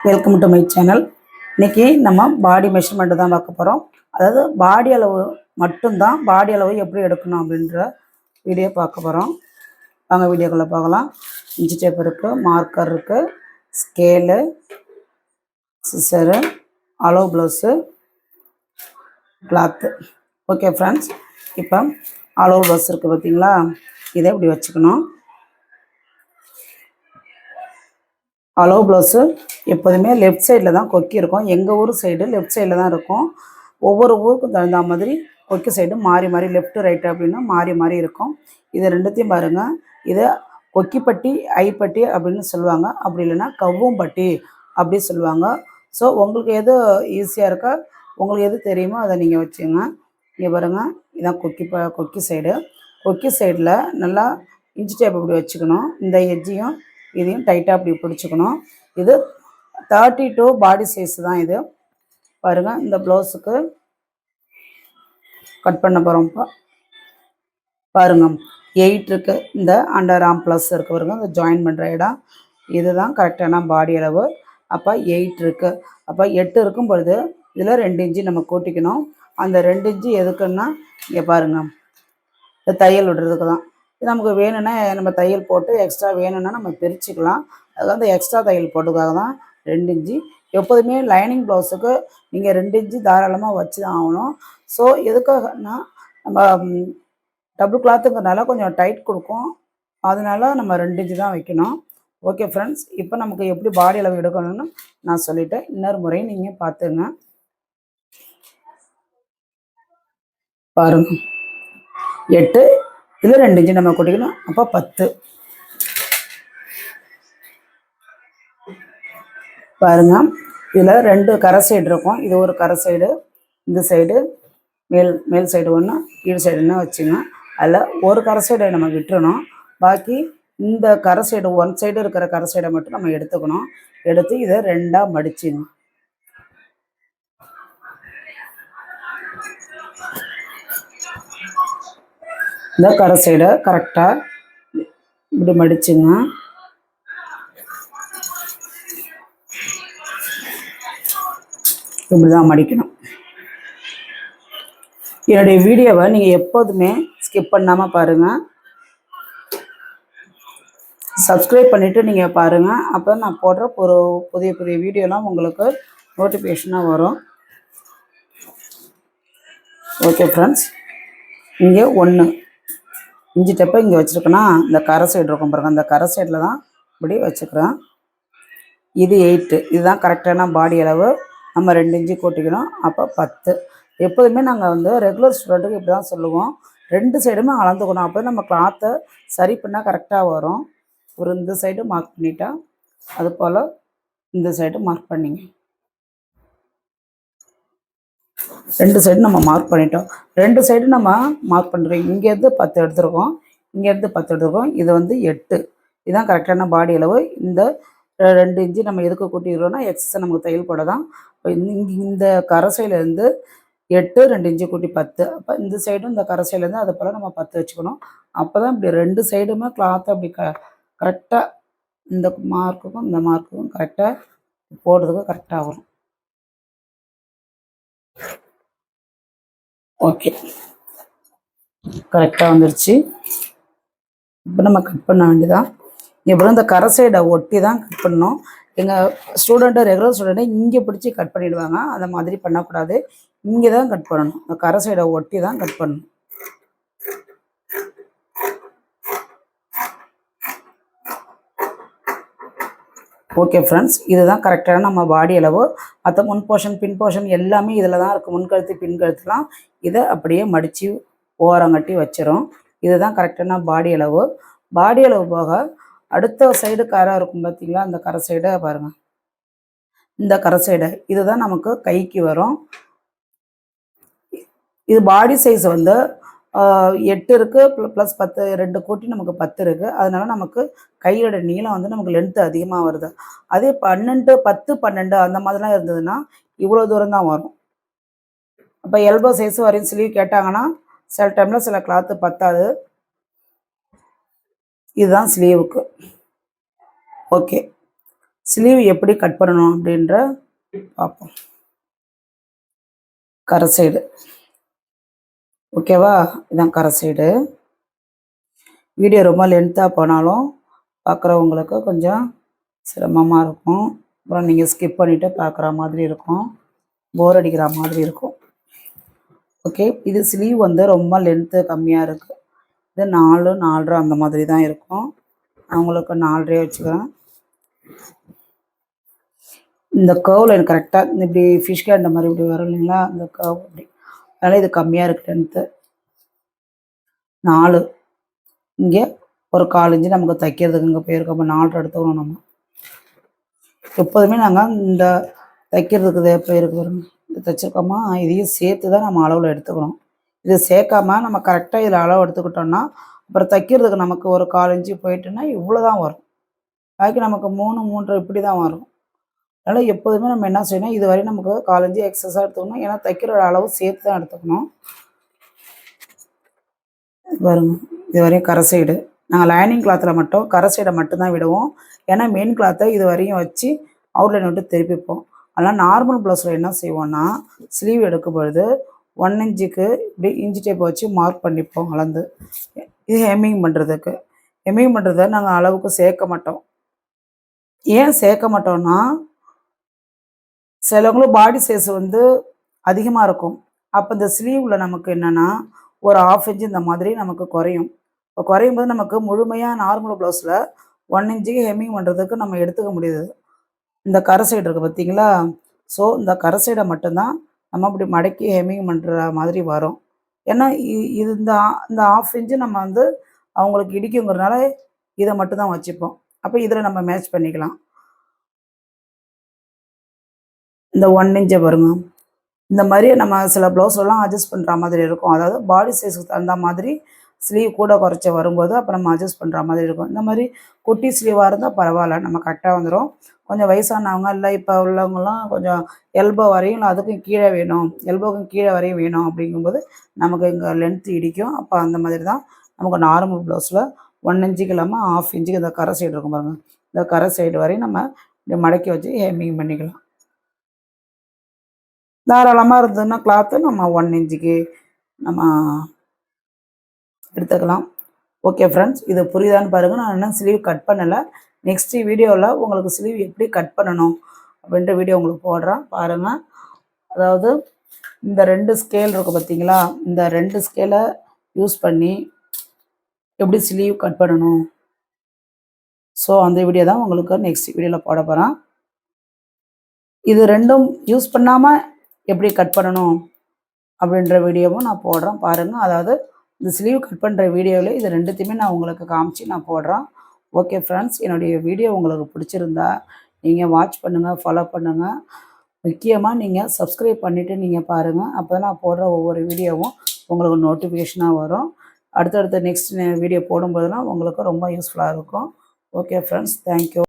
Welcome to my channel இன்னைக்கு நம்ம பாடி measurement தான் பார்க்க போகிறோம் அதாவது பாடி அளவு மட்டும்தான் பாடி அளவு எப்படி எடுக்கணும் அப்படின்ற வீடியோ பார்க்க போகிறோம் வாங்க வீடியோக்குள்ளே பார்க்கலாம் இன்ச்சி டேப் இருக்குது மார்க்கர் இருக்குது ஸ்கேலு சிசரு அளவு ப்ளவுஸு கிளாத்து ஓகே ஃப்ரெண்ட்ஸ் இப்போ அளவு ப்ளவுஸ் இருக்குது பார்த்தீங்களா இதை இப்படி வச்சுக்கணும்? அலோ ப்ளவுஸு எப்போதுமே லெஃப்ட் சைடில் தான் கொக்கி இருக்கும். எங்கள் ஊர் சைடு லெஃப்ட் சைடில் தான் இருக்கும். ஒவ்வொரு ஊருக்கும் தகுந்த மாதிரி கொக்கி சைடு மாறி மாறி லெஃப்ட் ரைட்டு அப்படின்னு மாறி மாறி இருக்கும். இது ரெண்டுத்தையும் பாருங்கள் இதை கொக்கிப்பட்டி ஐப்பட்டி அப்படின்னு சொல்லுவாங்க. அப்படி இல்லைன்னா கவ்வும்பட்டி அப்படி சொல்லுவாங்க. ஸோ உங்களுக்கு எது ஈஸியாக இருக்கோ உங்களுக்கு எது தெரியுமோ அதை நீங்கள் வச்சுங்க. இங்கே பாருங்கள் இதான் கொக்கி ப கொக்கி சைடு கொக்கி சைடில் நல்லா இன்ச்சி டேப் இப்படி வச்சுக்கணும். இந்த எஜ்ஜையும் இதையும் டைட்டாக அப்படி பிடிச்சிக்கணும். இது தேர்ட்டி டூ பாடி சைஸ் தான் இது. பாருங்கள் இந்த ப்ளவுஸுக்கு கட் பண்ண போகிறோம்ப்பா பாருங்க எயிட் இருக்குது இந்த அண்டர் ஆம் ப்ளஸ் இருக்கு பாருங்க இந்த ஜாயின் பண்ணுற இடம். இதுதான் கரெக்டான பாடி அளவு. அப்போ எயிட் இருக்குது அப்போ எட்டு இருக்கும் பொழுது இதில் ரெண்டு இன்ச்சு நம்ம கூட்டிக்கணும். அந்த ரெண்டு இன்ச்சு எதுக்குன்னா இங்கே பாருங்க இந்த தையல் விடுறதுக்கு தான் நமக்கு வேணும்னா நம்ம தையல் போட்டு எக்ஸ்ட்ரா வேணும்னா நம்ம பிரிச்சுக்கலாம். அது வந்து எக்ஸ்ட்ரா தையல் போட்டுக்காக தான் ரெண்டு இன்ச்சு. எப்போதுமே லைனிங் ப்ளவுஸுக்கு நீங்கள் ரெண்டு இன்ச்சு தாராளமாக வச்சு தான் ஆகணும். ஸோ எதுக்காகனா நம்ம டபுள் கிளாத்துங்கிறனால கொஞ்சம் டைட் கொடுக்கும். அதனால நம்ம ரெண்டு இன்ச்சு தான் வைக்கணும். ஓகே ஃப்ரெண்ட்ஸ் இப்போ நமக்கு எப்படி பாடி அளவு எடுக்கணும்னு நான் சொல்லிட்டேன். இன்னொரு முறையும் நீங்கள் பார்த்துங்க. பாருங்க. எட்டு இதில் ரெண்டு இன்ச்சு நம்ம கூட்டிக்கணும் அப்போ பத்து. பாருங்க. இதில் ரெண்டு கரை சைடு இருக்கும். இது ஒரு கரை சைடு இந்த சைடு மேல் மேல் சைடு ஒன்று கீழ் சைடுன்னு வச்சுங்க. அதில் ஒரு கரை சைடை நம்ம விட்டுறணும். பாக்கி இந்த கரை சைடு ஒன் சைடு இருக்கிற கரை சைடை மட்டும் நம்ம எடுத்துக்கணும். எடுத்து இதை ரெண்டாக மடிச்சுங்க இந்த கரை சைடை கரெக்டாக இப்படி மடிச்சுங்க. இப்படி தான் மடிக்கணும். என்னுடைய வீடியோவை நீங்கள் எப்போதுமே ஸ்கிப் பண்ணாமல் பாருங்கள் சப்ஸ்கிரைப் பண்ணிவிட்டு நீங்கள் பாருங்கள் அப்போ நான் போடுற ஒரு புதிய புதிய வீடியோலாம் உங்களுக்கு நோட்டிஃபிகேஷனாக வரும். ஓகே ஃப்ரெண்ட்ஸ் இங்கே ஒன்று இஞ்சி டப்பை இங்கே வச்சுருக்கோன்னா இந்த கரை சைடு இருக்கும் பாருங்க. அந்த கரை சைடில் தான் இப்படி வச்சுக்கிறோம் இது எயிட்டு இதுதான் கரெக்டான பாடி அளவு. நம்ம ரெண்டு இஞ்சி கூட்டிக்கணும். அப்போ பத்து. எப்போதுமே நாங்கள் வந்து ரெகுலர் ஸ்டூடெண்ட்டுக்கு இப்படி தான் சொல்லுவோம். ரெண்டு சைடுமே அளந்துக்கணும். அப்போ நம்ம கிளாத்தை சரி பண்ணால் கரெக்டாக வரும். ஒரு இந்த சைடு மார்க் பண்ணிட்டா அது போல் இந்த சைடு மார்க் பண்ணிங்க. ரெண்டு சைடு நம்ம மார்க் பண்ணிட்டோம். ரெண்டு சைடு நம்ம மார்க் பண்ணுறோம் இங்கேருந்து பத்து எடுத்துருக்கோம். இங்கேருந்து பத்து எடுத்துருக்கோம். இது வந்து எட்டு. இதுதான் கரெக்டான பாடி அளவு. இந்த ரெண்டு இன்ச்சு நம்ம எதுக்கு கூட்டிடுறோம்னா எக்ஸஸ் நமக்கு தையல் போட தான். இப்போ இங்கே இந்த கரசையிலேருந்து எட்டு ரெண்டு இன்ச்சு கூட்டி பத்து. அப்போ இந்த சைடும் இந்த கரசையிலேருந்து அது போல் நம்ம பத்து வச்சுக்கணும். அப்போ தான் இப்படி ரெண்டு சைடுமே கிளாத்தை அப்படி க கரெக்டாக இந்த மார்க்குக்கும் இந்த மார்க்குக்கும் கரெக்டாக போடுறதுக்கு கரெக்டாக வரும். ஓகே கரெக்டாக வந்துருச்சு. இப்போ நம்ம கட் பண்ண வேண்டியதான் இப்போ இந்த கரை சைடை ஒட்டி தான் கட் பண்ணணும். எங்கள் ஸ்டூடெண்ட்டு ரெகுலர் ஸ்டூடெண்ட்டை இங்கே பிடிச்சி கட் பண்ணிடுவாங்க. அந்த மாதிரி பண்ணக்கூடாது. இங்கே தான் கட் பண்ணணும். இந்த கரை சைடை ஒட்டி தான் கட் பண்ணணும். ஓகே ஃப்ரெண்ட்ஸ் இதுதான் கரெக்டான நம்ம பாடி அளவு. மற்ற முன் போர்ஷன் பின் போர்ஷன் எல்லாமே இதில் தான் இருக்குது முன்கழுத்து பின்கழுத்துலாம் இதை அப்படியே மடித்து ஓரங்கட்டி வச்சிரும். இதுதான் கரெக்டான பாடி அளவு. பாடி அளவு போக அடுத்த சைடு கரை இருக்கும் பார்த்தீங்களா அந்த கரை சைடை பாருங்கள் இந்த கரை சைடு இதுதான் நமக்கு கைக்கு வரும். இது பாடி சைஸ் வந்து எட்டு இருக்குது ப்ளஸ் பத்து ரெண்டு கோட்டி நமக்கு பத்து இருக்குது அதனால நமக்கு கையோட நீளம் வந்து நமக்கு லென்த்து அதிகமாக வருது. அதே பன்னெண்டு பத்து பன்னெண்டு அந்த மாதிரிலாம் இருந்ததுன்னா இவ்வளோ தூரம் தான் வரும். அப்போ எல்போ சைஸ் வரையும் ஸ்லீவ் கேட்டாங்கன்னா சில டைமில் சில கிளாத்து பத்தாது. இதுதான் ஸ்லீவுக்கு ஓகே ஸ்லீவ் எப்படி கட் பண்ணணும் அப்படின்ற பார்ப்போம். கரை சைடு ஓகேவா? இதான் கரை சைடு. வீடியோ ரொம்ப லென்த்தாக போனாலும் பார்க்குறவங்களுக்கு கொஞ்சம் சிரமமாக இருக்கும். அப்புறம் நீங்கள் ஸ்கிப் பண்ணிவிட்டு பார்க்குற மாதிரி இருக்கும். போர் அடிக்கிற மாதிரி இருக்கும். ஓகே இது ஸ்லீவ் வந்து ரொம்ப லென்த்து கம்மியாக இருக்குது இது நாலு நாலரை அந்த மாதிரி தான் இருக்கும். அவங்களுக்கு நாலரையே வச்சுக்கிறேன். இந்த கர்வில் எனக்கு கரெக்டாக இப்படி ஃபிஷ் கேண்ட மாதிரி இப்படி வரும் இல்லைங்களா? அந்த கர்வ் இப்படி அதனால் இது கம்மியாக இருக்குது லென்த்து நாலு. இங்கே ஒரு காலஞ்சு நமக்கு தைக்கிறதுக்கு இங்கே போயிருக்கோம். அப்போ நாலு எடுத்துக்கணும் நம்ம. எப்போதுமே நாங்கள் இந்த தைக்கிறதுக்கு இதே போயிருக்கு பாருங்க. இது தைச்சிருக்கோமா? இதையும் சேர்த்து தான் நம்ம அளவில் எடுத்துக்கணும். இது சேர்க்காம நம்ம கரெக்டாக இதில் அளவு எடுத்துக்கிட்டோம்னா அப்புறம் தைக்கிறதுக்கு நமக்கு ஒரு காலஞ்சு போயிட்டுன்னா இவ்வளோ தான் வரும். பாக்கி நமக்கு மூணு மூன்று இப்படி தான் வரும். அதனால் எப்போதுமே நம்ம என்ன செய்யணும் இது வரையும் நமக்கு கால் எக்ஸஸாக எடுத்துக்கணும். ஏன்னா தைக்கிற அளவு சேர்த்து தான் எடுத்துக்கணும். பாருங்க இது வரையும் கரை சைடு நாங்கள் லைனிங் கிளாத்தில் மட்டும் கரை சைடை மட்டும்தான் விடுவோம். ஏன்னா மெயின் கிளாத்தை இது வரையும் வச்சு அவுட்லைன் விட்டு திருப்பிப்போம். அதனால் நார்மல் ப்ளவுஸில் என்ன செய்வோம்னா ஸ்லீவ் எடுக்கும் பொழுது ஒன் இன்ச்சுக்கு இப்படி இன்ச்சு டேப் வச்சு மார்க் பண்ணிப்போம் அளந்து. இது ஹெம்மிங் பண்ணுறதுக்கு ஹெம்மிங் பண்ணுறத நாங்கள் அளவுக்கு சேர்க்க மாட்டோம். ஏன் சேர்க்க மாட்டோம்னா சிலவங்களும் பாடி சைஸ் வந்து அதிகமாக இருக்கும். அப்போ இந்த ஸ்லீவில் நமக்கு என்னென்னா ஒரு ஆஃப் இன்ச் இந்த மாதிரி நமக்கு குறையும். இப்போ குறையும் போது நமக்கு முழுமையாக நார்மல் ப்ளவுஸில் ஒன் இன்ச்சுக்கு ஹெம்மிங் பண்ணுறதுக்கு நம்ம எடுத்துக்க முடியுது. இந்த கரை சைடு இருக்குது பார்த்தீங்களா ஸோ இந்த கரை சைடை மட்டும்தான் நம்ம அப்படி மடக்கி ஹெம்மிங் பண்ணுற மாதிரி வரும். ஏன்னா இ- இது இந்த இந்த ஆஃப் இன்ச்சு நம்ம வந்து அவங்களுக்கு இடிக்குங்கிறனால இதை மட்டும்தான் வச்சுப்போம். அப்போ இதில் நம்ம மேட்ச் பண்ணிக்கலாம். இந்த ஒன் இன்ச்சை பாருங்க. இந்த மாதிரி நம்ம சில ப்ளவுஸ்லாம் அட்ஜஸ்ட் பண்ணுற மாதிரி இருக்கும். அதாவது பாடி சைஸுக்கு தகுந்த மாதிரி ஸ்லீவ் கூட குறைச்ச வரும்போது அப்போ நம்ம அட்ஜஸ்ட் பண்ணுற மாதிரி இருக்கும். இந்த மாதிரி குட்டி ஸ்லீவாக இருந்தால் பரவாயில்ல நம்ம கரெக்டாக வந்துடும் கொஞ்சம் வயசானவங்க இல்லை இப்போ உள்ளவங்கலாம் கொஞ்சம் எல்போ வரையும் இல்லை அதுக்கும் கீழே வேணும். எல்போக்கும் கீழே வரையும் வேணும் அப்படிங்கும்போது நமக்கு இங்கே லென்த் இடிக்கும். அப்போ அந்த மாதிரி தான் நமக்கு நார்மல் ப்ளவுஸில் ஒன் இன்ச்சுக்கு இல்லாமல் ஆஃப் இன்ச்சுக்கு இந்த கரை சைடு இருக்கும் பாருங்கள் இந்த கரை சைடு வரையும் நம்ம மடக்கி வச்சு ஹேமிங் பண்ணிக்கலாம். தாராளமாக இருந்ததுன்னா கிளாத்து நம்ம ஒன் இன்ச்சுக்கு நம்ம எடுத்துக்கலாம். ஓகே ஃப்ரெண்ட்ஸ் இது புரியுதான்னு பாருங்கள் நான் இன்னும் ஸ்லீவ் கட் பண்ணலை. நெக்ஸ்ட் வீடியோவில் உங்களுக்கு ஸ்லீவ் எப்படி கட் பண்ணணும் அப்படின்ற வீடியோ உங்களுக்கு போடுறேன். பாருங்கள் அதாவது இந்த ரெண்டு ஸ்கேல் இருக்குது பார்த்தீங்களா இந்த ரெண்டு ஸ்கேலை யூஸ் பண்ணி எப்படி ஸ்லீவ் கட் பண்ணணும். ஸோ அந்த வீடியோ தான் உங்களுக்கு நெக்ஸ்ட் வீடியோவில் போட போகிறேன் இது ரெண்டும் யூஸ் பண்ணாமல் எப்படி கட் பண்ணணும் அப்படின்ற வீடியோவும் நான் போடுறேன். பாருங்கள் அதாவது இந்த ஸ்லீவ் கட் பண்ணுற வீடியோவில் இது ரெண்டுத்தையுமே நான் உங்களுக்கு காமிச்சு நான் போடுறேன். ஓகே ஃப்ரெண்ட்ஸ் என்னுடைய வீடியோ உங்களுக்கு பிடிச்சிருந்தா நீங்கள் வாட்ச் பண்ணுங்கள் ஃபாலோ பண்ணுங்கள் முக்கியமாக நீங்கள் சப்ஸ்கிரைப் பண்ணிவிட்டு நீங்கள் பாருங்கள் அப்போ தான் நான் போடுற ஒவ்வொரு வீடியோவும் உங்களுக்கு நோட்டிஃபிகேஷனாக வரும். அடுத்தடுத்த நெக்ஸ்ட் வீடியோ போடும்போதெல்லாம் உங்களுக்கு ரொம்ப யூஸ்ஃபுல்லாக இருக்கும். Okay friends thank you